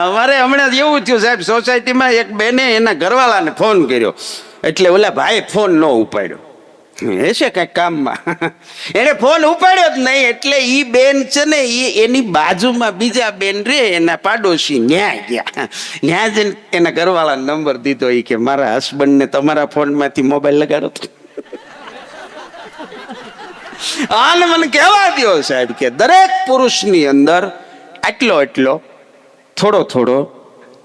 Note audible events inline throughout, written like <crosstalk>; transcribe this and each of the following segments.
અમારે હમણાં એવું થયું સાહેબ સોસાયટીમાં એક બેને એના ઘરવાળાને ફોન કર્યો. એટલે ઓલા ભાઈ ફોન ન ઉપાડ્યો. એ છે કઈ કામમાં? એને ફોન ઉપાડ્યો જ નહીં, એટલે ઈ બેન છે ને એ એની બાજુમાં બીજા બેન રે, એના પાડોશી ન્યા ગયા. ન્યા જઈને એના ઘરવાળા નંબર દીધો એ કે મારા હસબન્ડને તમારા ફોનમાંથી મોબાઈલ લગાડો આને મને કહેવા દ્યો સાહેબ કે દરેક પુરુષની અંદર આટલો આટલો થોડો થોડો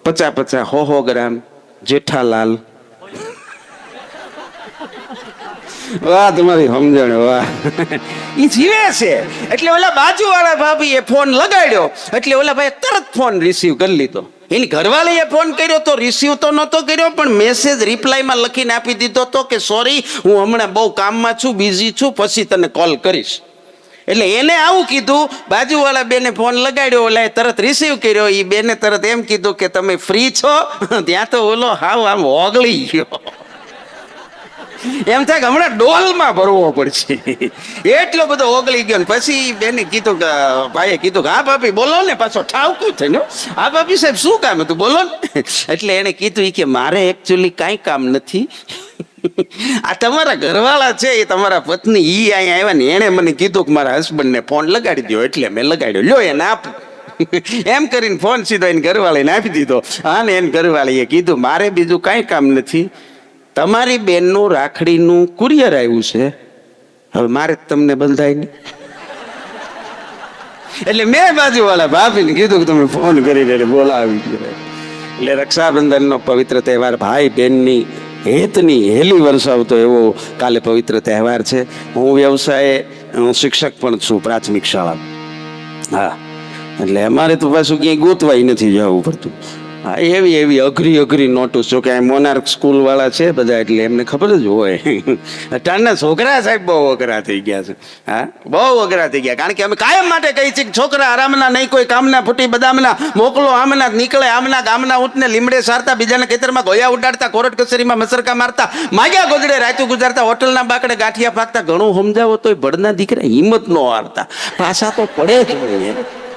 પચા પચા હો હો ગ્રામ, જેઠાલાલ. વાહ તમારી સમજણ, વાહ. એ જીવે છે. એટલે ઓલા બાજુવાળા ભાભીએ ફોન લગાડ્યો. એટલે ઓલા ભાઈ તરત ફોન રિસીવ કરી લીધો. એની ઘરવાળીએ ફોન કર્યો તો રિસીવ તો નહોતો કર્યો, પણ મેસેજ રિપ્લાયમાં લખીને આપી દીધો તો કે સોરી હું હમણાં બહુ કામમાં છું બિઝી છું, પછી તને કોલ કરીશ. એટલે એને આવું કીધું, બાજુવાળા બેને ફોન લગાડ્યો ઓલા તરત રિસીવ કર્યો. એ બેને તરત એમ કીધું કે તમે ફ્રી છો? ત્યાં તો ઓલો હાવ આમ ઓગળી ગયો. એમ થાય કે હમણાં ડોલમાં ભરવો પડશે. એટલો બધો ઓગળી ગયો પછી બેને કીધું કે, ભાઈએ કીધું કે, હા ભાભી, બોલો ને, પાછો ઠાવકું થઈને હા. ભાભી સાહેબ, શું કામ હતું? બોલો ને. એટલે એને કીધું કે, મારે એકચ્યુઅલી કાંઈ કામ નથી. <laughs> આ તમારા ઘરવાળા છે, એ તમારા પત્ની, ઈ અહીંયા આવ્યા ને એણે મને કીધું કે મારા હસબન્ડને ફોન લગાડી દો એટલે મેં લગાડ્યો. લ્યો એને આપ. <laughs> એમ કરીને ફોન સીધો એને ઘરવાળીને આપી દીધો. હા ને એને ઘરવાળીએ કીધું, મારે બીજું કાંઈ કામ નથી. તમારી બેનનું રાખડીનું કુરિયર આવ્યું છે. હવે મારે જ તમને બંધાય <laughs> એટલે મેં બાજુવાળા ભાભીને કીધું કે તમે ફોન કરીને બોલાવી એટલે રક્ષાબંધનનો પવિત્ર તહેવાર ભાઈ બહેનની હેતની હેલી વરસાવતો એવો કાલે પવિત્ર તહેવાર છે. હું વ્યવસાયે શિક્ષક પણ છું, પ્રાથમિક શાળા. હા, એટલે અમારે તો પાછું ક્યાંય ગોતવાય નથી જવું પડતું. હા, એવી એવી અઘરી અઘરી નોટું. જો કે મોનાર્ક સ્કૂલ વાળા છે બધા, એટલે એમને ખબર જ હોય. અટાણના છોકરા સાહેબ બહુ અઘરા થઈ ગયા છે. હા, બહુ અઘરા થઈ ગયા. કારણ કે અમે કાયમ માટે કહી છીએ કે છોકરા આરામના નહીં, કોઈ કામના ફૂટી બદામના, મોકલો આમના નીકળે, આમના ગામના ઊંટને લીમડે સારતા, બીજાના ખેતરમાં ગોયા ઉડાડતા, કોરટ કચેરીમાં મસરકા મારતા, માગ્યા ગોદડે રાયતું ગુજારતા, હોટલના બાકડે ગાંઠિયા ફાંકતા. ઘણું સમજાવો તોય બળના દીકરા હિંમત નો હારતા. પાછા તો પડે જ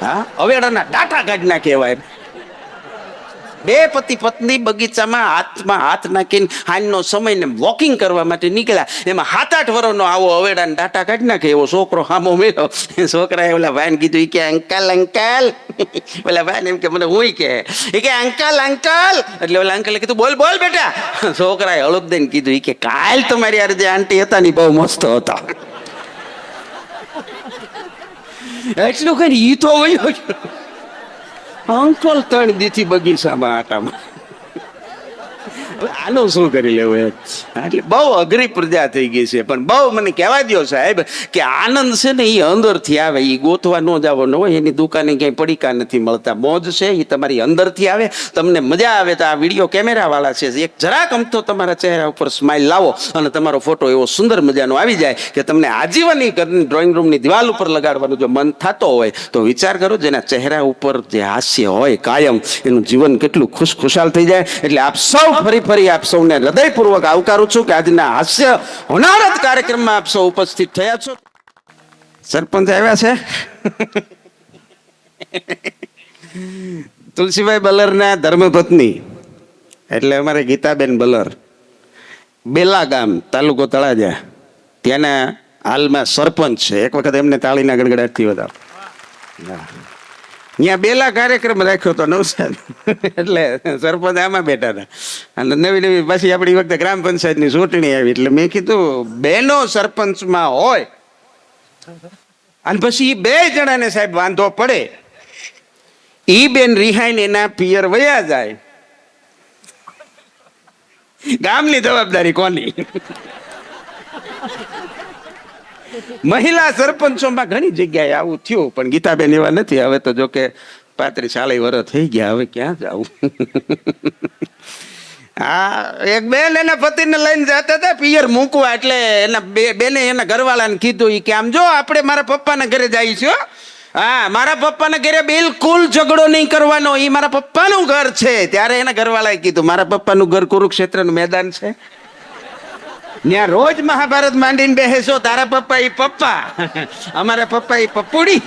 હા, અવેડાના ટાટા કાઢના કહેવાય. બે પતિ પત્ની બગીચામાં હાથમાં હાથ નાખીને હાંજનો સમય ને વોકિંગ કરવા માટે નીકળ્યા. એમાં સાત આઠ વર્ષનો આવો અવેડા ને ટાટા કાઢી નાખે. એવો છોકરો હામો મેળો છોકરાએ ઓલા ભાઈને કીધું કે, અંકલ અંકલ. ઓલા ભાઈને એમ કે, મને હું કે. એ કે, અંકલ અંકલ. એટલે ઓલા અંકલે કીધું, બોલ બોલ, બેટા. છોકરાએ હળપ દઈને કીધું કે, કાલ તમારી યાર જે આંટી હતા ને બહુ મસ્ત હતા. એટલું કઈ ઈ તો ગયો. અંકલ ત્રણ દીથી બગીચામાં આટામાં. આનું શું કરી લેવું એટલે બહુ અઘરી પ્રજા થઈ ગઈ છે. પણ બહુ મને કહેવા દો સાહેબ કે આનંદ છે ને એ અંદરથી આવે. એ ગોતવા ન જવાનો હોય, એની દુકાને ક્યાંય પડીકા નથી મળતા. મોજ છે એ તમારી અંદરથી આવે. તમને મજા આવે તો આ વીડિયો કેમેરાવાળા છે. એક જરાક અમથો તમારા ચહેરા ઉપર સ્માઇલ લાવો અને તમારો ફોટો એવો સુંદર મજાનો આવી જાય કે તમને આજીવન એ ઘરની ડ્રોઈંગ રૂમની દિવાલ ઉપર લગાડવાનું જો મન થતો હોય, તો વિચાર કરો જેના ચહેરા ઉપર જે હાસ્ય હોય કાયમ, એનું જીવન કેટલું ખુશ ખુશાલ થઈ જાય. એટલે આપ સૌ ફરી ફરી આપ સૌને હૃદયપૂર્વક આવકારું છું કે આજના હાસ્ય હોનારત કાર્યક્રમમાં આપ સૌ ઉપસ્થિત થયા છો. સરપંચ આવ્યા છે? <laughs> તુલસીભાઈ બલરના ધર્મપત્ની, એટલે અમારે ગીતાબેન બલર બેલા ગામ તાલુકો તળાજા, ત્યાંના હાલમાં સરપંચ છે. એક વખત એમને તાળીના ગડગડાટથી વધારો. ત્યાં બેલા કાર્યક્રમ રાખ્યો હતો નવસાદ એટલે સરપંચ આમાં બેઠા હતા. અને નવી નવી પાછી આપણી વખતે ગ્રામ પંચાયતની ચૂંટણી આવી. એટલે મેં કીધું બેનો સરપંચમાં હોય. અને પછી એ બે જણાને સાહેબ વાંધો પડે. ઈ બેન રિહાઈને એના પિયર વયા જાય. ગામની જવાબદારી કોની? મહિલા સરપંચોમાં ઘણી જગ્યાએ આવું થયું, પણ ગીતાબેન એવા નથી. હવે તો જો પાંત્રીસ ચાલીસ વર્ષ થઈ ગયા, હવે ક્યાં જવું? હા એક બેન એના પતિને લઈને જતા હતા, પિયર મૂકવા, એટલે એના બેને એના ઘરવાળાને કીધું કે, આમ જો, આપણે મારા પપ્પાના ઘરે જઈએ છીએ, હા. મારા પપ્પાના ઘરે બિલકુલ ઝઘડો નહીં કરવાનો એ મારા પપ્પાનું ઘર છે. ત્યારે એના ઘરવાળાએ કીધું, મારા પપ્પાનું ઘર કુરુક્ષેત્રનું મેદાન છે. ત્યાં રોજ મહાભારત માંડીને બેસો તારા પપ્પા એ પપ્પા. અમારા પપ્પા એ પપ્પુડી.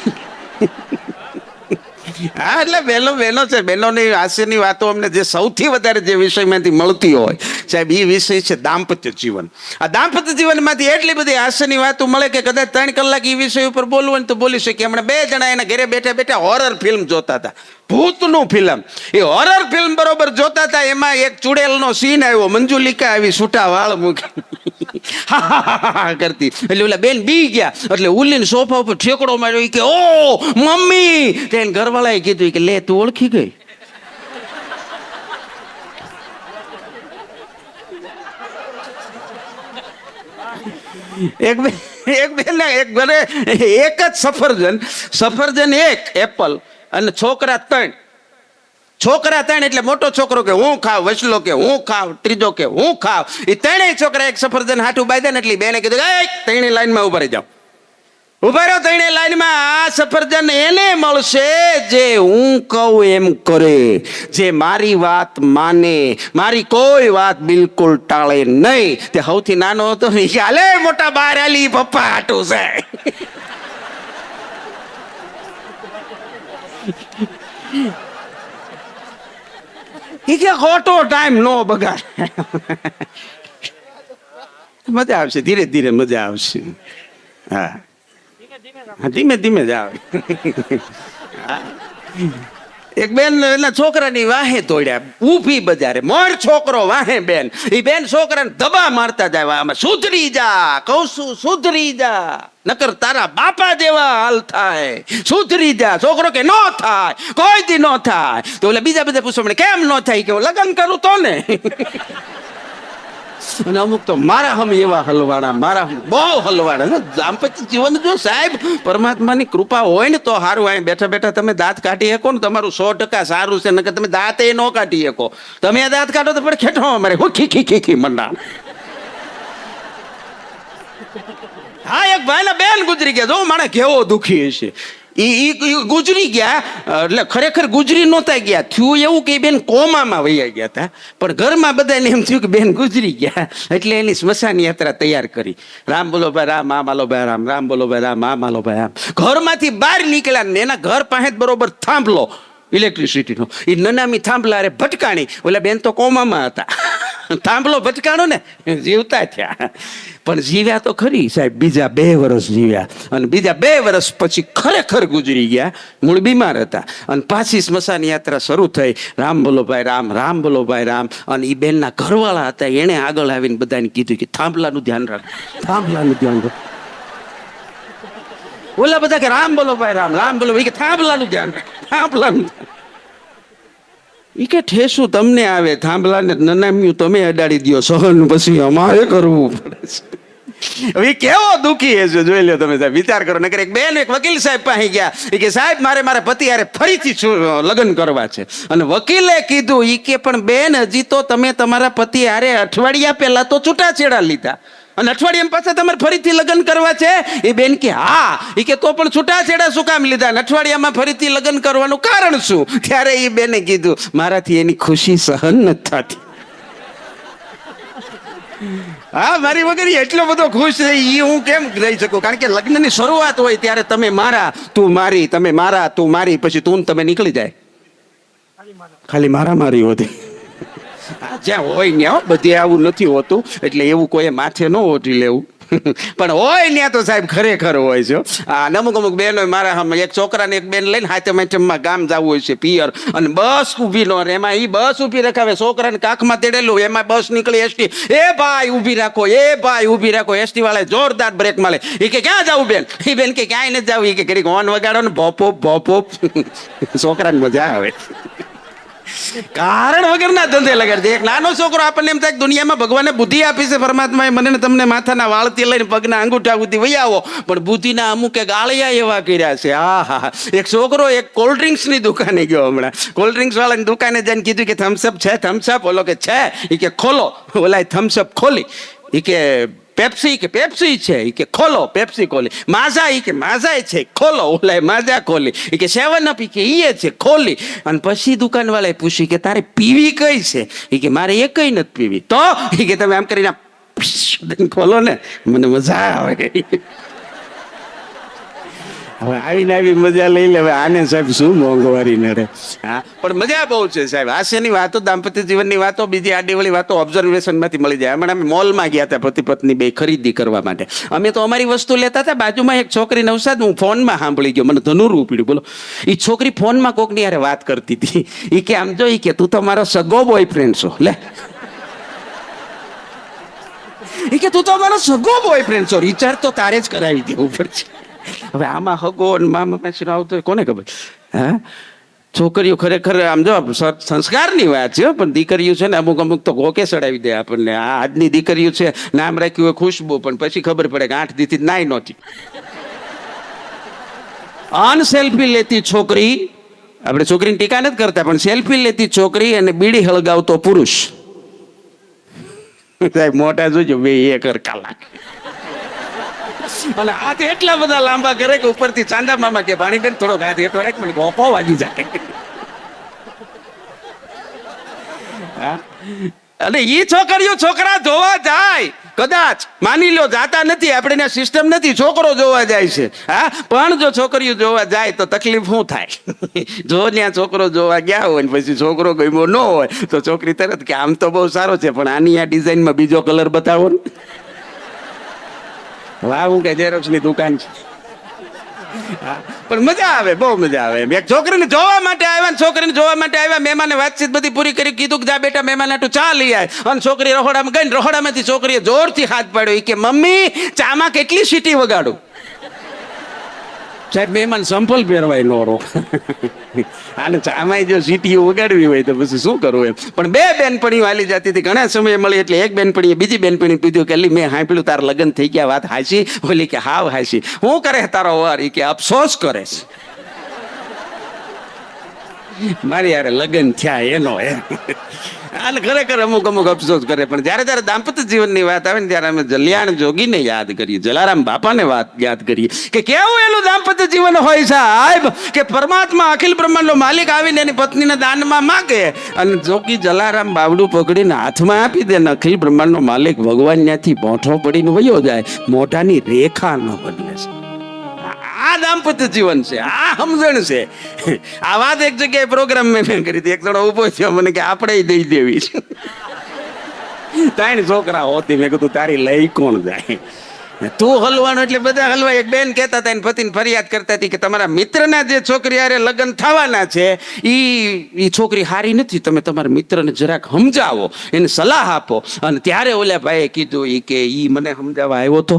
હા, એટલે વહેલો વહેલો છે. બહેનોની હાસ્યની વાતો અમને જે સૌથી વધારે જે વિષયમાંથી મળતી હોય, સાહેબ એ વિષય છે દાંપત્ય જીવન. આ દાંપત્ય જીવનમાંથી એટલી બધી હાસ્યની વાતો મળે કે કદાચ ત્રણ કલાક એ વિષય ઉપર બોલવું હોય ને તો બોલી શકીએ. હમણાં બે જણા એના ઘરે બેઠા બેઠા હોરર ફિલ્મ જોતા હતા. ભૂતનું ફિલ્મ એ હોરર ફિલ્મ બરોબર જોતા હતા. એમાં એક ચુડેલનો સીન આવ્યો. મંજુલિકા આવી છૂટા વાળ મૂકી. <laughs> કરતી. એટલે ઓલા બેન બી ગયા. એટલે ઉલીને સોફા ઉપર ઠેકડો માર્યો. કે, ઓ, મમ્મી! તેને ઘરવાળાએ કીધું કે, લે, તું ઓળખી ગઈ? એક એક બેન એક ઘરે, એક જ સફરજન. સફરજન એક, એપલ. અને છોકરા ત્રણ. છોકરા ત્રણ એટલે મોટો છોકરો કે હું ખાવ, વસલો કે હું ખાવ, ત્રીજો કે હું ખાવ. એ ત્રણેય છોકરા એક સફરજન હાટું બાંધ્યા ને એટલે બેને કીધું એ ત્રણેય લાઈનમાં ઊભા રહી જાઓ. ઊભા રહ્યો તેણે લાઈનમાં, આ સફરજન એને મળશે જે હું કહું એમ કરે. જે મારી વાત માને. મારી કોઈ વાત બિલકુલ ટાળે નહીં. તે સૌથી નાનો હતો ને હાલે, મોટા બાર આલી પપ્પા હાટું છે. ઈ કે ખોટો ટાઈમ નો બગાડ. મજા આવશે, ધીરે ધીરે મજા આવશે. હા, ધીમે ધીમે જ આવે. એક બેન, એના છોકરાની વાહે તોડ્યા. ઊભી બજારે. મોર છોકરો વાહે બેન. એ બેન છોકરાને દબા મારતા જાય આમાં સુધરી જા. કહું છું, સુધરી જા. નકર તારા બાપા જેવા હાલ થાય. સુધરી જા. છોકરો કે નો થાય. કોઈ દી નો થાય. તો એટલે બીજા બધા પૂછો કેમ નો થાય? કે લગ્ન કરું તો ને. <laughs> અને અમુક તો મારા હમ એવા હલવાડા, મારા બહુ હલવાડા. ને દાંપત્ય જીવન જો સાહેબ, પરમાત્માની કૃપા હોય ને તો સારું અહીં બેઠા બેઠા તમે દાંત કાઢી શકો ને તમારું સો ટકા સારું છે, નકર તમે દાંત ન કાઢી શકો. તમે દાંત કાઢો તો પણ ખેઠો અમારે. હું ખીખી ખી ખી ખી મંડા હા, એક ભાઈના બેન ગુજરી ગયા. જો માણે કેવો દુખી હશે. ઈ ગુજરી ગયા, એટલે ખરેખર ગુજરી નહોતા ગયા. થયું એવું કે બેન કોમામાં વૈયા ગયા હતા પણ ઘરમાં બધાને એમ થયું કે બેન ગુજરી ગયા. એટલે એની સ્મશાન યાત્રા તૈયાર કરી. રામ બોલો ભાઈ, રામ, આ માલો ભાઈ, રામ રામ બોલો ભાઈ, રામ, આ માલો ભાઈ રામ ઘરમાંથી બહાર નીકળ્યા ને એના ઘર પાસે બરોબર થાંભલો ઇલેક્ટ્રિસિટીનો એ નનામી થાંભલા અરે ભટકાણી. ઓલા બેન તો કોમામાં હતા. થાંભલો ભટકાણો ને, જીવતા થયા. પણ જીવ્યા તો ખરી સાહેબ, બીજા બે વર્ષ જીવ્યા. અને બીજા બે વર્ષ પછી ખરેખર ગુજરી ગયા, મૂળ બીમાર હતા. અને પાછી સ્મશાન યાત્રા શરૂ થઈ. રામ બોલો ભાઈ, રામ રામ બોલો ભાઈ, રામ. અને એ બેનના ઘરવાળા હતા, એણે આગળ આવીને બધાને કીધું કે થાંભલાનું ધ્યાન રાખ. થાંભલાનું ધ્યાન રાખ. ઓલા બધા કે રામ બોલો ભાઈ, રામ રામ બોલો ભાઈ, કે થાંભલાનું ધ્યાન રાખ. થાંભલાનું ધ્યાન ઈ કે ઠેસું તમને આવે, થાંભલાને નનામ્યું તમે અડાડી દ્યો, સહન પછી અમારે કરવું પડે છે. હવે કેવો દુખી હશે જોઈ લો તમે સાહેબ, વિચાર કરો, નકર એક બેન, એક વકીલ સાહેબ પાસે ગયા એ કે સાહેબ, મારે મારા પતિ હારે ફરીથી લગ્ન કરવા છે. અને વકીલે કીધું એ કે પણ બેન, હજી તો તમે તમારા પતિ હારે અઠવાડિયા પહેલા તો છૂટાછેડા લીધા. અને અઠવાડિયા પાછા તમારે ફરીથી લગ્ન કરવા છે? એ બેન કે, હા. એ કે, તો પણ છૂટાછેડા શું કામ લીધા? અઠવાડિયામાં ફરીથી લગ્ન કરવાનું કારણ શું? ત્યારે એ બેને કીધું, મારાથી એની ખુશી સહન નથી થતી. હા, મારી વગર એટલો બધો ખુશ છે એ હું કેમ રહી શકું? કારણ કે લગ્નની શરૂઆત હોય ત્યારે તમે મારા, તું મારી, તમે મારા, તું મારી, પછી તું તમે નીકળી જાય. ખાલી મારા, મારી હોતી. જ્યાં હોય ત્યાં બધે આવું નથી હોતું. એટલે એવું કોઈ માથે ન ઓઢી લેવું. પણ હોય ને તો સાહેબ ખરેખર હોય છે. આ અમુક અમુક બેનો મારા સામે, એક છોકરાને એક બેન લઈને હાથે મેઠમમાં ગામ જવું હોય છે, પિયર. અને બસ ઊભી નો એમાં એ બસ ઊભી રખાવે. છોકરાને કાખમાં તેડેલું એમાં બસ નીકળી એસટી. એ ભાઈ ઊભી રાખો, એ ભાઈ ઊભી રાખો. એસટી વાળા જોરદાર બ્રેક મળે એ કે, ક્યાં જવું બેન? એ બેન કે, ક્યાંય નથી જવું. એ કે, ઘડીક હોર્ન વગાડો ને ભોપો ભોપો. <laughs> છોકરાને મજા આવે. કારણ વગરના ધંધે લગાડે એક નાનો છોકરો આપણને એમ થાય દુનિયામાં ભગવાને બુદ્ધિ આપી છે, પરમાત્માએ મને તમને માથાના વાળથી લઈને પગના અંગૂઠા સુધી વહી આવો. પણ બુદ્ધિના અમુક એક આળિયા એવા કર્યા છે. આ હા. એક છોકરો એક કોલ્ડ ડ્રિંક્સની દુકાને ગયો હમણાં. કોલ્ડ ડ્રિંક્સ વાળાની દુકાને જઈને કીધું કે થમ્સઅપ છે થમ્સઅપ ઓલો કે, છે. એ કે, ખોલો. ઓલા થમ્સઅપ ખોલી. એ કે પેપ્સી કે પેપ્સી છે? કે ખોલો, પેપ્સી ખોલી. માઝા એ કે માઝા છે, ખોલો. ઓલા માઝા ખોલી. એ કે સેવન અપ કે ઈએ છે, ખોલી. અને પછી દુકાનવાળાએ પૂછ્યું કે તારે પીવી કઈ છે? એ કે મારે એ નથી પીવી. તો? એ કે તમે આમ કરીને ખોલો ને. મને મજા આવે. હવે આવીને આવી મજા લઈ લે. આને સાહેબ શું મોંઘવારી નડે હા? પણ મજા બહુ છે સાહેબ. હાસ્યની વાતો, દાંપત્ય જીવનની વાતો, બીજી આડીવળી વાતો ઓબ્ઝર્વેશનમાંથી મળી જાય. હમણાં અમે મોલમાં ગયા હતા પતિ પત્ની બે ખરીદી કરવા માટે. અમે તો અમારી વસ્તુ લેતા હતા. બાજુમાં એક છોકરી નવસાદ, હું ફોનમાં સાંભળી ગયો. મને ધનુર ઉપડ્યું. બોલો. એ છોકરી ફોનમાં કોકની યારે વાત કરતી હતી. એ કે આમ જોઈ કે તું તો મારો સગો બોયફ્રેન્ડ છો. લે. એ કે તું તો મારો સગો બોયફ્રેન્ડ છો. રિચાર્જ તો તારે જ કરાવી દેવું પડશે. હવે આમાં હગો અને મામા પાછળ આવતો કોને ખબર? હા? છોકરીઓ ખરેખર આમ જો સંસ્કારની વાત છે પણ દીકરીઓ છે ને અમુક અમુક તો ગોકે ચડાવી દે આપણને. આ આજની દીકરીઓ છે, નામ રાખ્યું હોય ખુશ્બુ, પણ પછી ખબર પડે કે આઠ દીથી નાય નહોતી. અન સેલ્ફી લેતી છોકરી, આપણે છોકરીની ટીકા નથી કરતા, પણ સેલ્ફી લેતી છોકરી અને બીડી હળગાવતો પુરુષ. સાહેબ, મોટા જોજો, બે એક કલાક અને હાથ એટલા બધા લાંબા કરે કે ઉપરથી ચાંદા મામા કે, ભાણીબેન, થોડો હાથ એટલો રાખ મને ગોપો વાગી જાય. અને ઈ છોકરીઓ છોકરા જોવા જાય. કદાચ માની લો જાતા નથી, આપણે સિસ્ટમ નથી, છોકરો જોવા જાય છે. હા? પણ જો છોકરીઓ જોવા જાય તો તકલીફ શું થાય? <laughs> જો ત્યાં છોકરો જોવા ગયા હોય ને પછી છોકરો ગમ્યો ન હોય, તો છોકરી તરત કે, આમ તો બહુ સારો છે, પણ આની આ ડિઝાઇનમાં બીજો કલર બતાવો ને. વાહ હું કે ઝેરોક્સની દુકાન છે. પણ મજા આવે, બહુ મજા આવે. એક છોકરીને જોવા માટે આવ્યા ને છોકરીને જોવા માટે આવ્યા, મહેમાને વાતચીત બધી પૂરી કરી, કીધું કે જા બેટા, મહેમાન હાટુ ચા લઈ આવે અને છોકરી રહોડામાં ગઈ ને રહોડામાંથી છોકરીએ જોરથી હાથ પાડ્યો. કે, મમ્મી, ચામાં કેટલી સીટી વગાડું? સાહેબ, મહેમાન સંપલ પહેરવાય નો રો અને ચામાં જો સીટીઓ વગાડવી હોય તો પછી શું કરવું એમ? પણ બે બેનપણીઓ હાલી જતી હતી ઘણા સમય મળી એટલે એક બેનપણીએ બીજી બેનપણી કીધું કે, લી, મેં સાંભળ્યું તાર લગ્ન થઈ ગયા, વાત હાસી ઓલી કે, હાવ હાસી હું કરે તારો વાર? ઈ કે, અફસોસ કરે મારી યારે લગ્ન થયા એનો એમ. અને ખરેખર અમુક અમુક અફસોસ કરે, પણ જ્યારે જ્યારે દાંપત્ય જીવનની વાત આવે ને ત્યારે અમે જલિયાણ જોગીને યાદ કરીએ, જલારામ બાપાને વાત યાદ કરીએ કે કેવું એનું દાંપત્ય જીવન હોય સાહેબ કે પરમાત્મા અખિલ બ્રહ્માંડનો માલિક આવીને એની પત્નીને દાનમાં માગે અને જોગી જલારામ બાવડું પકડીને હાથમાં આપી દે ને અખિલ બ્રહ્માંડનો માલિક ભગવાન ત્યાંથી મોઢો પડીને વયો જાય, મોઢાની રેખા ન બદલે છે આ દાંપત્ય જીવન છે, આ સમજણ છે. આ વાત એક જગ્યાએ પ્રોગ્રામ મેં કરી હતી. એક જણો ઊભો થયો, મને કે આપણે દઈ દેવી છે. ત્રણ છોકરા હોતી. મેં કીધું, તારી લઈ કોણ જાય? તું હલવાનો એટલે બધા હલવા. એક બેન કહેતા હતા, એને પતિને ફરિયાદ કરતા હતી કે તમારા મિત્રના જે છોકરી હારે લગ્ન થવાના છે એ એ છોકરી હારી નથી. તમે તમારા મિત્રને જરાક સમજાવો, એને સલાહ આપો. અને ત્યારે ઓલા ભાઈએ કીધું એ કે એ મને સમજાવવા આવ્યો તો.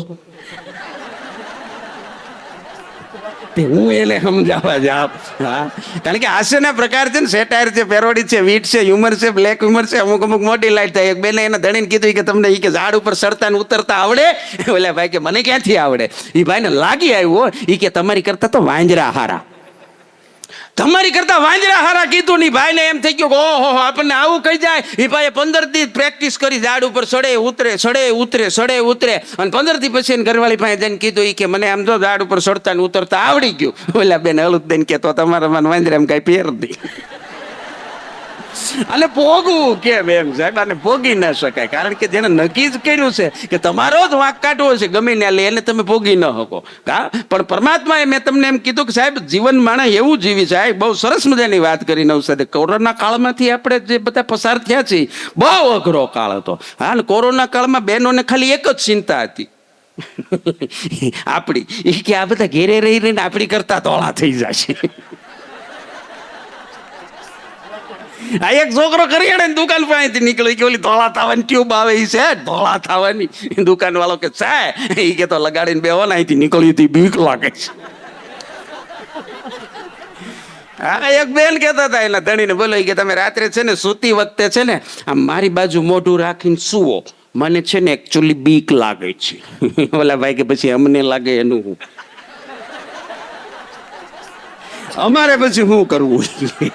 હું એને સમજાવવા જાઉં. હા. કારણ કે હાસ્યના પ્રકાર છે ને સેટાયર છે પેરોડી છે, વીટ છે હ્યુમર છે બ્લેક હ્યુમર છે, અમુક અમુક મોટી લાઈટ થાય. એક બેને એને ધણીને કીધું કે તમને એ કે ઝાડ ઉપર ચડતા ને ઉતરતા આવડે? <laughs> ઓલા ભાઈ કે, મને ક્યાંથી આવડે? એ ભાઈને લાગી આવ્યું એ કે, તમારી કરતા તો વાંજરા હારા. તમારી કરતા વાંજરા હારા કીધું ની ભાઈને એમ થઈ ગયું ઓહો આપણને આવું કહી જાય. એ ભાઈએ પંદરથી પ્રેક્ટિસ કરી, ઝાડ ઉપર સડે, ઉતરે સડે ઉતરે સડે, ઉતરે. અને પંદરથી પછી ઘરવાળી પાસે જઈને કીધું એ કે, મને આમ જો ઝાડ ઉપર સડતા ને ઉતરતા આવડી ગયું. ઓલા બેન હળુદ બેન કે, તો તમારા મને વાંજરા એમ કઈ પહેર દી અને ભોગવું કેમ એમ સાહેબ અને ભોગી ન શકાય. કારણ કે જેને નક્કી જ કર્યું છે કે તમારો જ વાંક કાઢવો છે ગમે ને લે એને તમે ભોગી ન શકો. કા? પણ પરમાત્માએ મેં તમને એમ કીધું કે સાહેબ, જીવન માણસ એવું જીવી સાહેબ બહુ સરસ મજાની વાત કરી નવસાદે કોરોના કાળમાંથી આપણે જે બધા પસાર થયા છીએ, બહુ અઘરો કાળ હતો. હા ને કોરોના કાળમાં બહેનોને ખાલી એક જ ચિંતા હતી. <laughs> આપણી. એ કે આ બધા ઘેરે રહી રહીને આપણી કરતા તોળા થઈ જશે. <laughs> આ એક છોકરો કરી ને દુકાન પાસેથી નીકળ્યો. કે ઓલી ધોળા થવાની ટ્યુબ આવે એ છે. ધોળા થવાની દુકાન વાળો કે છે. એ કે તો લગાડીને બેહો ને અહીંથી નીકળ્યું હતી બીક લાગે છે. હા, એક બેન કહેતા હતા એના ધણીને, બોલો કે તમે રાત્રે છે ને સૂતી વખતે છે ને આમ મારી બાજુ મોઢું રાખીને સુવો. મને છે ને એકચ્યુઅલી બીક લાગે છે. <laughs> ઓલા ભાઈ કે પછી અમને લાગે એનું હું અમારે પછી શું કરવું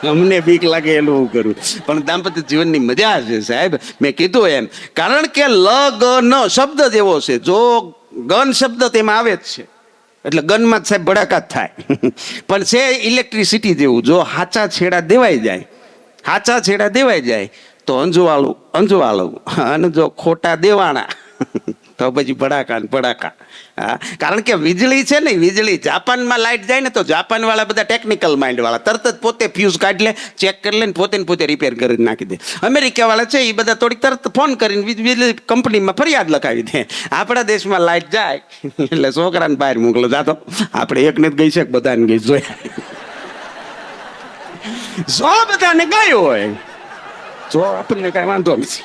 અમને બીક લાગે એનું હું કરું. પણ દાંપત્ય જીવનની મજા છે સાહેબ, મેં કીધું એમ. કારણ કે લગન શબ્દ જ એવો છે. જો ગન શબ્દ તેમાં આવે જ છે. એટલે ગનમાં જ સાહેબ ભડાકા થાય. પણ છે ઇલેક્ટ્રિસિટી જેવું. જો હાચા છેડા દેવાઈ જાય, હાચા છેડા દેવાઈ જાય, તો અંજવાળું અંજવાળું. અને જો ખોટા દેવાણા. તો પછી ભડાકા ને ભડાકા. હા? કારણ કે વીજળી છે ને, વીજળી જાપાનમાં લાઇટ જાય ને તો જાપાન વાળા બધા ટેકનિકલ માઇન્ડ વાળા તરત જ પોતે ફ્યુઝ કાઢી લે ચેક કરી લે ને પોતે ને પોતે રિપેર કરી નાખી દે. અમેરિકા વાળા છે એ બધા થોડીક તરત ફોન કરીને વીજળી કંપનીમાં ફરિયાદ લખાવી દે. આપણા દેશમાં લાઇટ જાય, એટલે છોકરાને બહાર મોકલો. જાતો આપણે એકને જ ગઈ છે, બધાને ગઈ જોયા જો બધાને ગયું હોય, જો આપણને કઈ વાંધો નથી.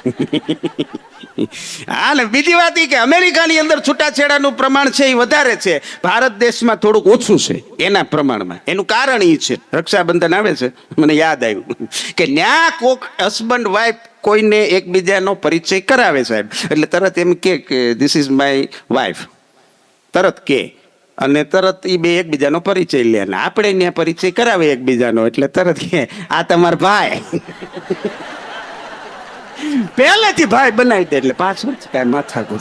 હા ને બીજી વાત એ કે અમેરિકાની અંદર છૂટાછેડાનું પ્રમાણ છે એ વધારે છે. ભારત દેશમાં થોડુંક ઓછું છે એના પ્રમાણમાં. એનું કારણ એ છે. રક્ષાબંધન આવે છે. મને યાદ આવ્યું કે ન્યા કોક હસબન્ડ વાઈફ કોઈને એકબીજાનો પરિચય કરાવે સાહેબ. એટલે તરત એમ કે ધીસ ઇઝ માય વાઈફ તરત કે. અને તરત એ બે એકબીજાનો પરિચય લે. અને આપણે ત્યાં પરિચય કરાવે એકબીજાનો. એટલે તરત કે, આ તમારા ભાઈ. પહેલેથી ભાઈ બનાવી દે એટલે પાછું જ કાંઈ માથા કૂટ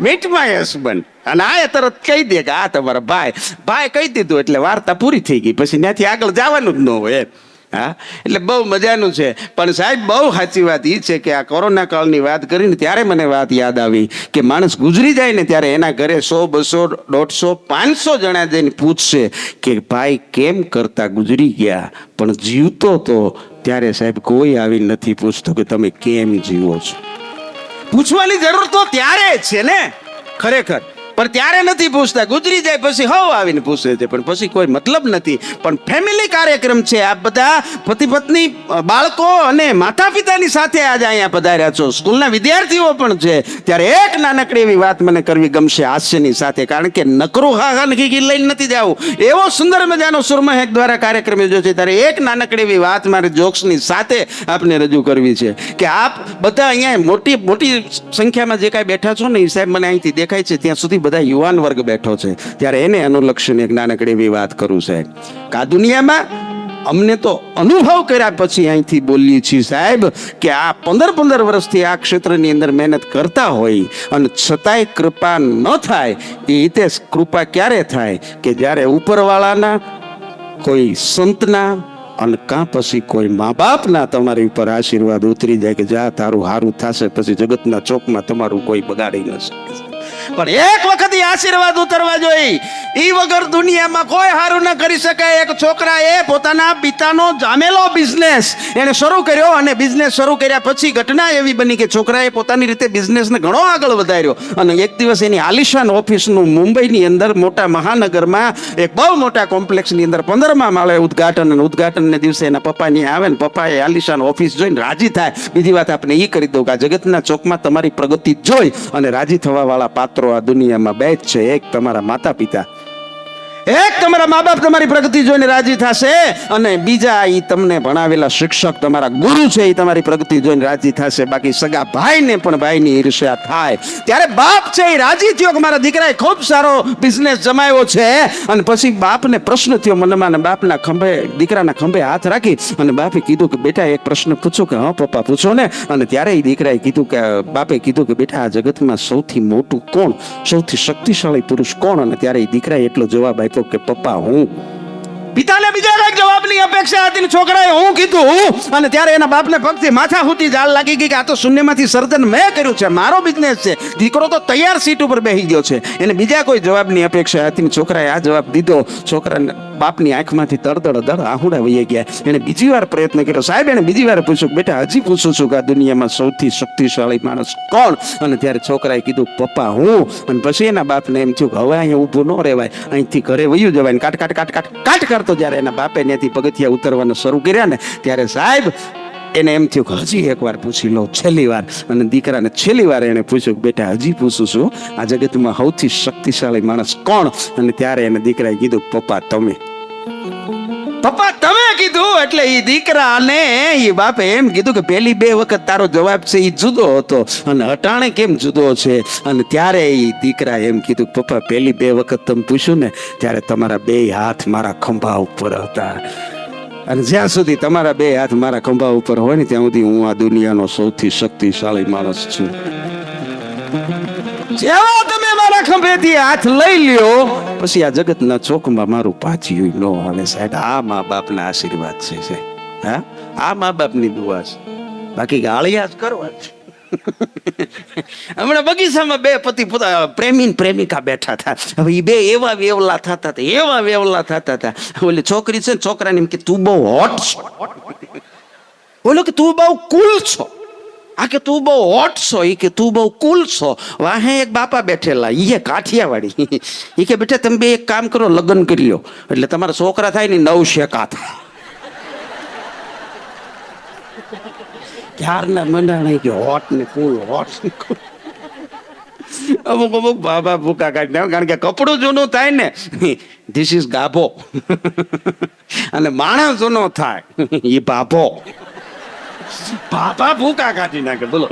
મીટ માય હસબન્ડ. અને આ તરત કહી દે કે આ તમારા ભાઈ. ભાઈ કહી દીધું એટલે વાર્તા પૂરી થઈ ગઈ. પછી ત્યાંથી આગળ જવાનું જ ન હોય. હા? એટલે બહુ મજાનું છે. પણ સાહેબ, બહુ સાચી વાત એ છે કે આ કોરોના કાળની વાત કરીને ત્યારે મને વાત યાદ આવી કે માણસ ગુજરી જાય ને ત્યારે એના ઘરે સો, બસો, દોઢસો, પાંચસો જણા જઈને પૂછશે કે ભાઈ, કેમ કરતા ગુજરી ગયા? પણ જીવતો તો ત્યારે સાહેબ કોઈ આવી નથી પૂછતું કે તમે કેમ જીવો છો. પૂછવાની જરૂર તો ત્યારે છે ને? ખરેખર. પણ ત્યારે નથી પૂછતા. ગુજરી જાય, પછી હવ આવીને પૂછે છે. પણ પછી કોઈ મતલબ નથી. પણ ફેમિલી કાર્યક્રમ છે. આ બધા પતિ પત્ની બાળકો અને માતા પિતાની સાથે આજે અહીંયા પધાર્યા છો. સ્કૂલના વિદ્યાર્થીઓ પણ છે. ત્યારે એક નાનકડી એવી વાત મને કરવી ગમશે હાસ્યની સાથે, કારણ કે નકરું હા નખી લઈને નથી જવું. એવો સુંદર મજાનો સુરમહેક દ્વારા કાર્યક્રમ યોજ્યો છે. ત્યારે એક નાનકડી એવી વાત મારે જોક્સની સાથે આપને રજૂ કરવી છે કે આપ બધા અહીંયા મોટી મોટી સંખ્યામાં જે કાંઈ બેઠા છો ને એ સાહેબ મને અહીંથી દેખાય છે. ત્યાં સુધી બધા યુવાન વર્ગ બેઠો છે. ત્યારે એને અનુલક્ષીને એક નાનકડી એવી વાત કરું સાહેબ. કા દુનિયામાં અમને તો અનુભવ કર્યા પછી અહીંથી બોલીએ છીએ સાહેબ કે આ પંદર પંદર વર્ષથી આ ક્ષેત્રની અંદર મહેનત કરતા હોય અને છતાંય કૃપા ન થાય. એ રીતે કૃપા ક્યારે થાય? કે જ્યારે ઉપરવાળાના કોઈ સંતના અને કાં પછી કોઈ મા બાપના તમારી ઉપર આશીર્વાદ ઉતરી જાય કે જા તારું હારું થશે, પછી જગતના ચોકમાં તમારું કોઈ બગાડી ન શકે. પણ એક વખત આશીર્વાદ ઉતરવા જોઈએ એ વગર દુનિયામાં કોઈ સારું ન કરી શકાય. એક છોકરાએ પોતાના પિતાનો જામેલો બિઝનેસ એને શરૂ કર્યો અને બિઝનેસ શરૂ કર્યા પછી ઘટના એવી બની કે છોકરાએ પોતાની રીતે બિઝનેસને ઘણો આગળ વધાર્યો. અને એક દિવસ એની આલિશાન ઓફિસનું મુંબઈની અંદર મોટા મહાનગરમાં, એક બહુ મોટા કોમ્પ્લેક્સની અંદર પંદરમા માળે ઉદ્ઘાટન અને ઉદઘાટનને દિવસે એના પપ્પાની આવે ને પપ્પાએ આલિશાન ઓફિસ જોઈને રાજી થાય. બીજી વાત આપણે એ કરી દઉં કે આ જગતના ચોકમાં તમારી પ્રગતિ જોઈ અને રાજી થવા વાળા પાત્રો આ દુનિયામાં બે જ છે એક તમારા માતા પિતા એક તમારા મા બાપ તમારી પ્રગતિ જોઈને રાજી થશે અને બીજા એ તમને ભણાવેલા શિક્ષક તમારા ગુરુ છે એ તમારી પ્રગતિ જોઈને રાજી થશે. બાકી સગા ભાઈને પણ ભાઈની ઈર્ષ્યા થાય. ત્યારે બાપ છે એ રાજી થયો કે મારા દીકરાએ ખૂબ સારો બિઝનેસ જમાવ્યો છે. અને પછી બાપને પ્રશ્ન થયો મનમાં બાપના ખંભે, દીકરાના ખંભે હાથ રાખી અને બાપે કીધું કે, બેટા, એક પ્રશ્ન પૂછો કે, હા, પપ્પા, પૂછો ને. અને ત્યારે એ દીકરાએ કીધું કે, બાપે કીધું કે, બેટા, આ જગતમાં સૌથી મોટું કોણ? સૌથી શક્તિશાળી પુરુષ કોણ? અને ત્યારે એ દીકરાએ એટલો જવાબ આપ્યો કે પપ્પા હું પિતાને બીજા કંઈક જવાબની અપેક્ષા હતી છોકરાએ હું કીધું અને ત્યારે એના બાપને પગથી માથા સુધી જાળ લાગી ગઈ કે આ તો શૂન્યમાંથી સર્જન મેં કર્યું છે, મારો બિઝનેસ છે. દીકરો તો તૈયાર સીટ ઉપર બેસી ગયો છે. એને બીજા કોઈ જવાબની અપેક્ષા હતી છોકરાએ આ જવાબ દીધો. છોકરાને બાપની આંખમાંથી તડતડ દડ આહુડા વહી ગયા. એને બીજી વાર પ્રયત્ન કર્યો. સાહેબ એને બીજી વાર પૂછ્યું, બેટા, હજી પૂછું છું કે આ દુનિયામાં સૌથી શક્તિશાળી માણસ કોણ? અને ત્યારે છોકરાએ કીધું, પપ્પા, હું. અને પછી એના બાપને એમ થયું કે હવે અહીંયા ઊભું ન રહેવાય. અહીંથી ઘરે વયું જવાય કાટ કાટ કાટ કાટ કાટ કરતો જ્યારે એના બાપે ત્યાંથી પગથિયા ઉતરવાનું શરૂ કર્યા ને, ત્યારે સાહેબ, એને એમ થયું કે હજી એકવાર પૂછી લો છેલ્લી વાર. અને દીકરાને છેલ્લી વાર એને પૂછ્યું કે બેટા, હજી પૂછું છું, આ જગતમાં સૌથી શક્તિશાળી માણસ કોણ? અને ત્યારે એને દીકરાએ કીધું, પપ્પા, તમે. પપ્પા, તમે કીધું એટલે એ દીકરાને એ બાપે એમ કીધું કે પહેલી બે વખત તારો જવાબ છે એ જુદો હતો અને અટાણે કેમ જુદો છે? અને ત્યારે એ દીકરા એમ કીધું કે પપ્પા, પહેલી બે વખત તમે પૂછ્યું ને, ત્યારે તમારા બે હાથ મારા ખંભા ઉપર હતા. અને જ્યાં સુધી તમારા બે હાથ મારા ખંભા ઉપર હોય ને, ત્યાં સુધી હું આ દુનિયાનો સૌથી શક્તિશાળી માણસ છું. જેવા તમે મારા ખંભેથી હાથ લઈ લ્યો. પછી આ જગતના ચોકમાં મારું પાછિયું ન આવે સાહેબ. આ મા બાપના આશીર્વાદ છે સાહેબ. હા? આ મા બાપની દુઆ છે. બાકી ગાળિયા જ કરવા છે. હમણાં બગીચામાં બે પતિ પોતા પ્રેમી પ્રેમિકા બેઠા હતા. હવે એ બે એવા વેવલા થતા હતા, એવા વેવલા થતા હતા. ઓલી છોકરી છે ને, છોકરાને એમ કે તું બહુ હોટ છો. ઓલો કે તું બહુ કુલ છો. આ કે તું બહુ હોટ છો એ કે તું બહુ કુલ છો. વાહે એક બાપા બેઠેલા એ કાઠિયાવાડી. એ કે બેટા તમે બે એક કામ કરો, લગ્ન કરી લો. એટલે તમારા છોકરા થાય ને નવ શેકા થાય. ક્યારના મંડાણા કે હોટ ને કુલ, હોટ ને કુલ. અમુક અમુક બાબા ભૂકા કાઢી. કારણ કે કપડું જૂનું થાય ને ધીસ ઇઝ ગાભો. અને માણસ જૂનો થાય એ બાભો. બાબા ભૂકા કાઢી નાખે, બોલો.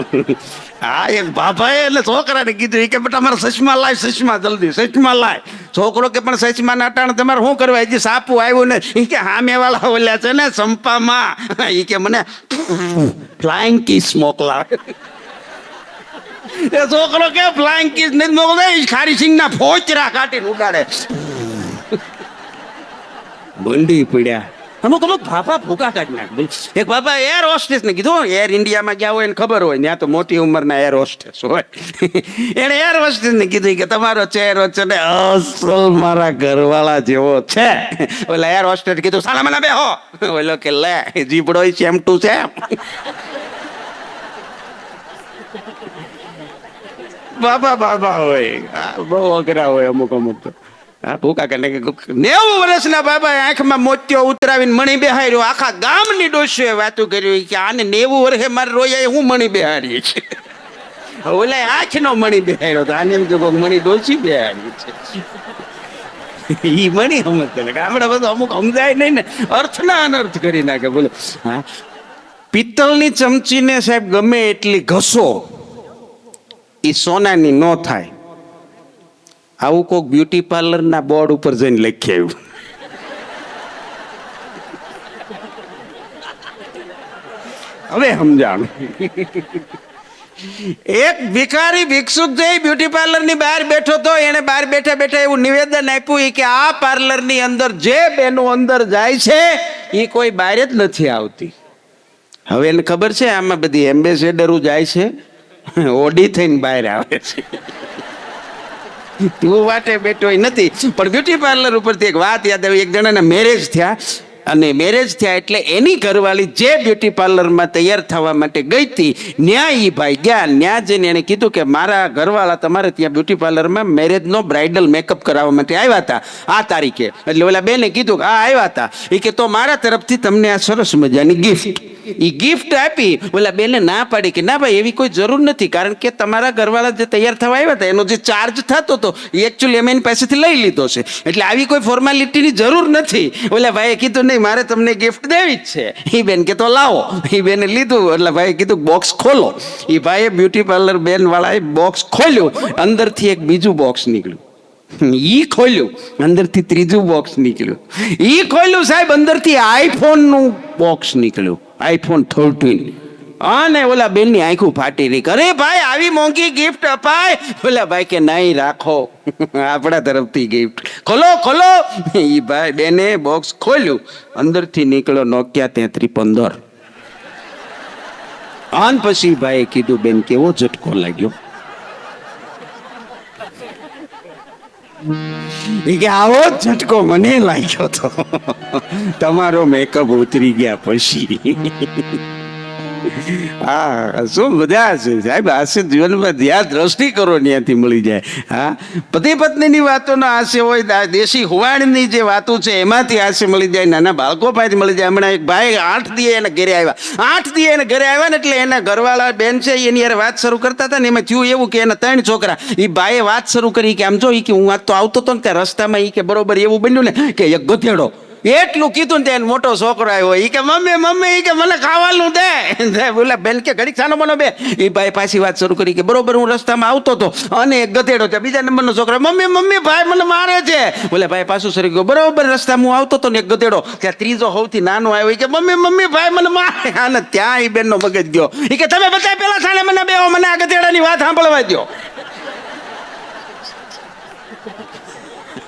હા એક બાબાએ એટલે છોકરાને કીધું કે બેટા, મારા સચમા લાય સચમા જલ્દી સચમા લાય. છોકરો કે, પણ સચમા ના અટાણે તમારે શું કરવા? હજી સાપુ આવ્યું ને. એ કે હામે વાળા ઓલ્યા છે ને, સંપામાં. એ કે, મને ફ્લાઇંગ કિસ મોકલાવે એ છોકરો કે ફ્લાઇંગ કિસ નથી મોકલે ખારી સિંગના ફોચરા કાઢીને ઉડાડે. બંડી પડ્યા. અમુક અમુક ભાપા ભૂકા કાઢ નાખ એક બાપા એર હોસ્ટેસ ને કીધું એર ઇન્ડિયામાં ગયા હોય ને ખબર હોય, ત્યાં તો મોટી ઉંમરના એર હોસ્ટેસ હોય. એને એર હોસ્ટેસ ને કીધું કે, તમારો ચહેરો છે ને અસલ મારા ઘરવાળા જેવો છે. ઓલા એર હોસ્ટેસ કીધું, સાલા મને બે, હો. ઓલો કે, લે જીબડો સેમ ટુ સેમ. બાબા બાબા હોય બહુ અઘરા હોય અમુક અમુક તો. હા, ભૂકા કે નેવું વર્ષના બાબા આંખમાં મોતિયો ઉતરાવીને મણી બેહાર્યો. આખા ગામની ડોશીએ વાતું કરી કે આને નેવું વર્ષે મારે રોયા હું મણી બેહારી છે ઓલા આંખનો મણી બેહાર્યો તો આને એમ કે મણી ડોસી બેહારી છે. ઈ મણી સમજતો ને બધું અમુક સમજાય નહીં ને. અર્થના અનર્થ કરી નાખે. બોલો. હા. પિત્તળની ચમચીને સાહેબ ગમે એટલી ઘસો એ સોનાની ન થાય. આવું કોક બ્યુટી પાર્લરના બોર્ડ ઉપર જઈને લખી આવ્યું. હવે સમજાણ. એક ભિખારી ભિક્ષુક જઈ બ્યુટી પાર્લરની બહાર બેઠો તો એને બહાર બેઠા બેઠા એવું નિવેદન આપ્યું કે આ પાર્લરની અંદર જે બેનો અંદર જાય છે એ કોઈ બહાર જ નથી આવતી. હવે એને ખબર છે આમાં બધી એમ્બેસેડરો જાય છે, ઓડી થઈને બહાર આવે છે. તું વાટે બેઠો નથી. પણ બ્યુટી પાર્લર ઉપરથી એક વાત યાદ આવી. એક જણાના મેરેજ થયા. અને મેરેજ થયા એટલે એની ઘરવાળી જે બ્યુટી પાર્લરમાં તૈયાર થવા માટે ગઈ હતી ન્યા એ ભાઈ ગયા. ન્યા જઈને એને કીધું કે મારા ઘરવાળા તમારે ત્યાં બ્યુટી પાર્લરમાં મેરેજનો બ્રાઇડલ મેકઅપ કરાવવા માટે આવ્યા હતા, આ તારીખે. એટલે ઓલા બેને કીધું કે આ આવ્યા હતા. એ કે તો મારા તરફથી તમને આ સરસ મજાની ગિફ્ટ એ ગિફ્ટ આપી. ઓલા બેને ના પાડી કે ના ભાઈ એવી કોઈ જરૂર નથી, કારણ કે તમારા ઘરવાળા જે તૈયાર થવા આવ્યા હતા, એનો જે ચાર્જ થતો હતો એ એકચ્યુઅલી અમે એની પાસેથી લઈ લીધો છે. એટલે આવી કોઈ ફોર્માલિટીની જરૂર નથી. ઓલા ભાઈએ કીધું, નહીં મારે તમને ગિફ્ટ દેવી જ છે. એ બેન કે તો લાવો. એ બેને લીધું, એટલે ભાઈ કીધું બોક્સ ખોલો. એ ભાઈએ બ્યુટી પાર્લર બેન વાળાએ બોક્સ ખોલ્યું. અંદરથી એક બીજું બોક્સ નીકળ્યું. ઈ ખોલ્યું. અંદરથી ત્રીજું બોક્સ નીકળ્યું. ઈ ખોલ્યું સાહેબ, અંદરથી આઈફોનનું બોક્સ નીકળ્યું. આઈફોન થર્ટીન અને ઓલા બેનની આંખું ફાટી રહી. અરે ભાઈ, આવી મોંઘી ગિફ્ટ અપાય. ઓલા ભાઈ કે નહીં, રાખો. <laughs> આપણા તરફથી ગિફ્ટ ખોલો ખોલો. એ ભાઈ બેને બોક્સ ખોલ્યું. અંદરથી નીકળ્યો નોકિયા તેત્રી પંદર. આન પછી ભાઈએ કીધું, બેન, કેવો ઝટકો લાગ્યો. કે, આવો ઝટકો મને લાગ્યો તો. <laughs> તમારો મેકઅપ ઉતરી ગયા પછી. <laughs> હા શું બધા છે? સાહેબ, હાસ્ય જીવનમાં જ્યાં દ્રષ્ટિ કરો ત્યાંથી મળી જાય. હા? પતિ પત્નીની વાતોનો હાસ્ય હોય દેશી હુવાણની જે વાતો છે, એમાંથી હાસ્ય મળી જાય, નાના બાળકો પાસેથી મળી જાય. હમણાં એક ભાઈ આઠ દીએ એને ઘરે આવ્યા. આઠ દીએ એને ઘરે આવ્યા ને એટલે એના ઘરવાળા બેન છે, એની યાર વાત શરૂ કરતા હતા ને એમાં થયું એવું કે એના ત્રણ છોકરા એ ભાઈએ વાત શરૂ કરી કે આમ જો કે હું વાત તો આવતો હતો ને ત્યાં રસ્તામાં એ કે બરોબર એવું બન્યું ને કે એક ગધેડો એટલું કીધું ને મોટો છોકરો આવ્યો. એ કે, મમ્મી મમ્મી એ કે મને ખાવાનું દે. <laughs> દે બોલા, બેન, કે ઘડીક સાનો મનો બે. એ ભાઈ પાછી વાત શરૂ કરી કે, બરોબર, હું રસ્તામાં આવતો હતો અને એક ગધેડો છે બીજા નંબરનો છોકરો મમ્મી મમ્મી, ભાઈ મને મારે છે. બોલે, ભાઈ પાછું શરૂ ગયો બરોબર, રસ્તામાં હું આવતો હતો ને એક ગધેડો. ત્યાં ત્રીજો સૌથી નાનો આવ્યો એ કે, મમ્મી મમ્મી, ભાઈ મને મારે. <laughs> અને ત્યાં એ બેનનો મગજ ગયો. ઈ કે, તમે બધા પેલા સાને મને બે મને આ ગધેડાની વાત સાંભળવા દ્યો.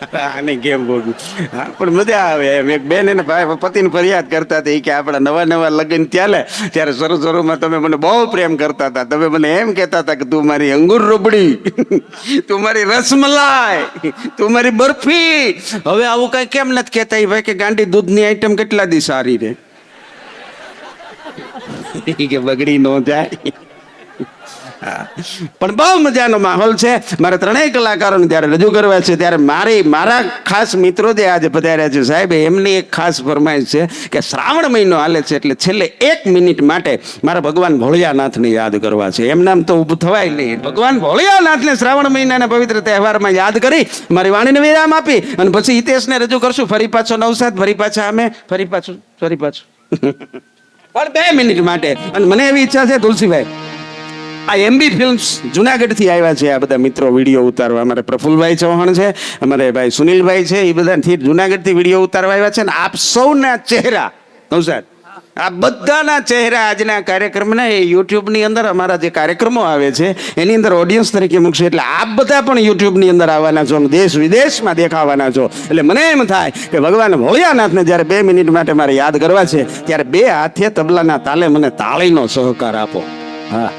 આને કેમ બોલું હા, પણ મજા આવે એમ. એક બેન એને ભાઈ પતિને ફરિયાદ કરતા હતા કે આપણા નવા નવા લગ્ન ચાલે, ત્યારે શરૂ શરૂમાં તમે મને બહુ પ્રેમ કરતા હતા. તમે મને એમ કહેતા હતા કે તું મારી અંગુર રબડી, તું મારી રસમલાઈ, તું મારી બરફી. હવે આવું કઈ કેમ નથી કહેતા? ભાઈ કે ગાંડી દૂધની આઈટમ કેટલા દી સારી રે? કે બગડી ન જાય. પણ બહુ મજાનો માહોલ છે. મારે ત્રણેય કલાકારોને ત્યારે રજૂ કરવા છે. ત્યારે મારી, મારા ખાસ મિત્રો જે આજે પધાર્યા છે, સાહેબ, એમની એક ખાસ ફરમાઈશ છે કે શ્રાવણ મહિનો હાલે છે એટલે છેલ્લે એક મિનિટ માટે મારા ભગવાન ભોળિયાનાથને યાદ કરવા છે. એમ નામ તો ઊભું થવાય નહીં. ભગવાન ભોળિયાનાથને શ્રાવણ મહિનાના પવિત્ર તહેવારમાં યાદ કરી મારી વાણીને વિરામ આપી અને પછી હિતેશને રજૂ કરશું. ફરી પાછો નવસાદ, ફરી પાછા અમે ફરી પાછું ફરી પાછું. <laughs> પણ બે મિનિટ માટે. અને મને એવી ઈચ્છા છે, તુલસીભાઈ આ એમબી ફિલ્મ્સ જુનાગઢથી આવ્યા છે. આ બધા મિત્રો વીડિયો ઉતારવા. અમારે પ્રફુલભાઈ ચૌહાણ છે, અમારે ભાઈ સુનિલભાઈ છે એ બધાથી જુનાગઢથી વીડિયો ઉતારવા આવ્યા છે અને આપ સૌના ચહેરા. નવસાદ આ બધાના ચહેરા આજના કાર્યક્રમને એ યુટ્યુબની અંદર અમારા જે કાર્યક્રમો આવે છે, એની અંદર ઓડિયન્સ તરીકે મૂકશે. એટલે આપ બધા પણ યુટ્યુબની અંદર આવવાના છો દેશ વિદેશમાં દેખાવાના છો. એટલે મને એમ થાય કે ભગવાન ભોળિયાનાથને જ્યારે બે મિનિટ માટે મારે યાદ કરવા છે, ત્યારે બે હાથે તબલાના તાલે મને તાળીનો સહકાર આપો. હા.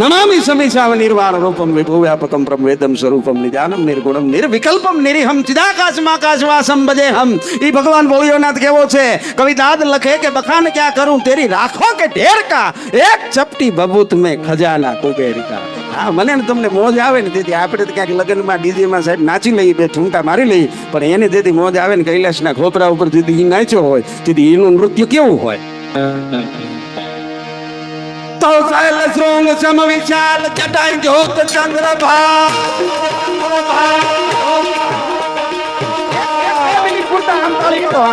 નમામિ સમીશાવ નિર્વાણ રૂપમ વિભુ વ્યાપકમ પ્રમ વેદમ સ્વરૂપમ નિજાનમ નિર્ગુણમ નિર્વિકલ્પમ નિરિહમ ચિદાકાશમાકાશવાસમ ભજે હમ ઈ ભગવાન ભોળિયોનાથ કેવો છે? કવિ દાદ લખે કે, બખાન ક્યાં કરું? તેરી રાખો કે ઢેર કા એક ચપટી બબૂત મેં ખજાના કુબેરિકા. હા, મને ને તમને મોજ આવે ને, તેથી આપણે તો ક્યાંક લગ્નમાં ડીજેમાં સાહેબ નાચી લઈએ, બે ઠૂંટા મારી લઈએ, પણ એને તેથી મોજ આવે ને કૈલાસના ખોપરા ઉપર જેથી નાચ્યો હોય, તેથી એનું નૃત્ય કેવું હોય? ಸ್ತೋತ್ರ ಶೃಂಗ ಸಮ ವಿಶಾಲ ಚಟಾಯಿ ಜ್ಯೋತ ಚಂದ್ರ ಭಾ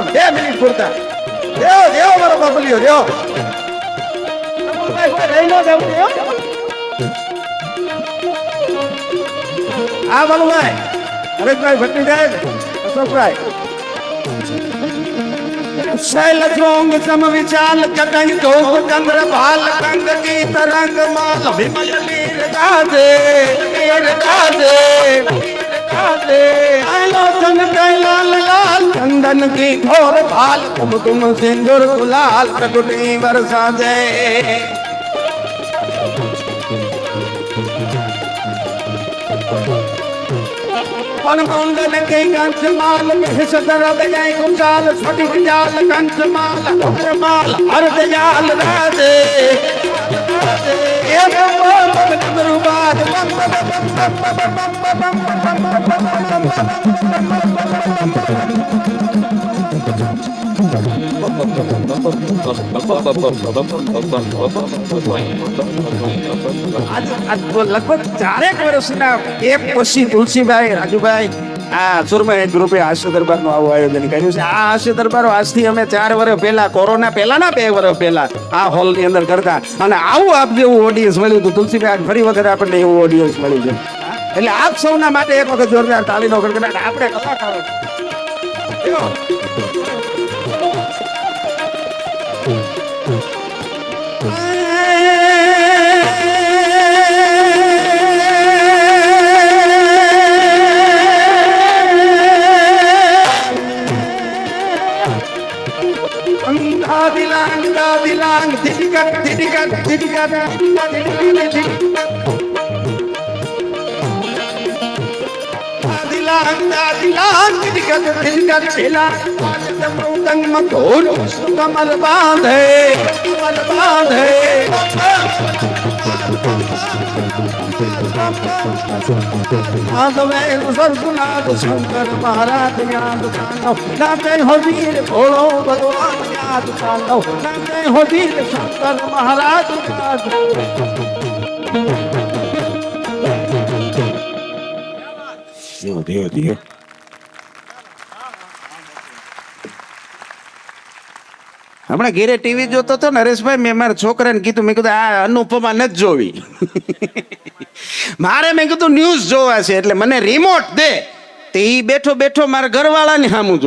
બે મિનિટ પૂરતા દેવો દેવો મારો બાબલીઓ દેવો આ બાલુભાઈ હરેશભાઈ ભટ્ટી સાહેબ અશોકભાઈ શૈલજોંગ સમ વિચાલ કદંગ ગોપ ચંદ્ર ભાલ કંગ કી તરંગ માલ વિમલ વીર ગાજે વીર ગાજે ગાજે આલો ચંદ કૈલાલ લાલ, ચંદન કી ઘોર ભાલ, કુમકુમ સિંદૂર ગુલાલ પ્રગટી વરસાજે પરમંડલ કે કંસમાલ મહેષદ રદ જય કુંજાલ સ્ફટિક જાલ કંસમાલ હરમાલ હરદ જાલ રાધે એ પરમ ગુરુ બાદ લગભગ ચારેક વર્ષના એક પછી તુલસીભાઈ રાજુભાઈ, આ સુરમય ગ્રુપે હાસ્ય દરબારનું આવું આયોજન કર્યું છે. આ હાસ્ય દરબારો આજથી અમે ચાર વર્ષ પહેલા, કોરોના પહેલાના બે વર્ષ પહેલા આ હોલની અંદર કરતા અને આવું આપ જેવું ઓડિયન્સ મળ્યું હતું. તુલસીભાઈ ફરી વખત આપણને એવું ઓડિયન્સ મળ્યું છે. એટલે આપ સૌના માટે એક વખત જોરદાર તાળીનો ગણગણાટ આપણે કલાકારો ડાંગ ધીડીગત ધીડીગત ધીડીગત દિલાંગ દિલાંગ ધીડીગત ધીડીગત છેલા તંગ મકોર કમલ બાંધે કમલ બાંધે સરગુનાથ શંકર મહારાજ યાદ કાનો ના જય હો વીર ભોળો ભગવાન યાદ કાનો ના જય હો વીર શંકર મહારાજ હમણાં ઘેરે ટીવી જોતો હતો નરેશભાઈ મેં મારા છોકરાને કીધું, મેં કીધું, આ અનુપમા નથી જોવી. મારે મેં કીધું, ન્યૂઝ જોવા છે, એટલે મને રિમોટ દે. તે ઈ બેઠો બેઠો મારા ઘરવાળાની સામું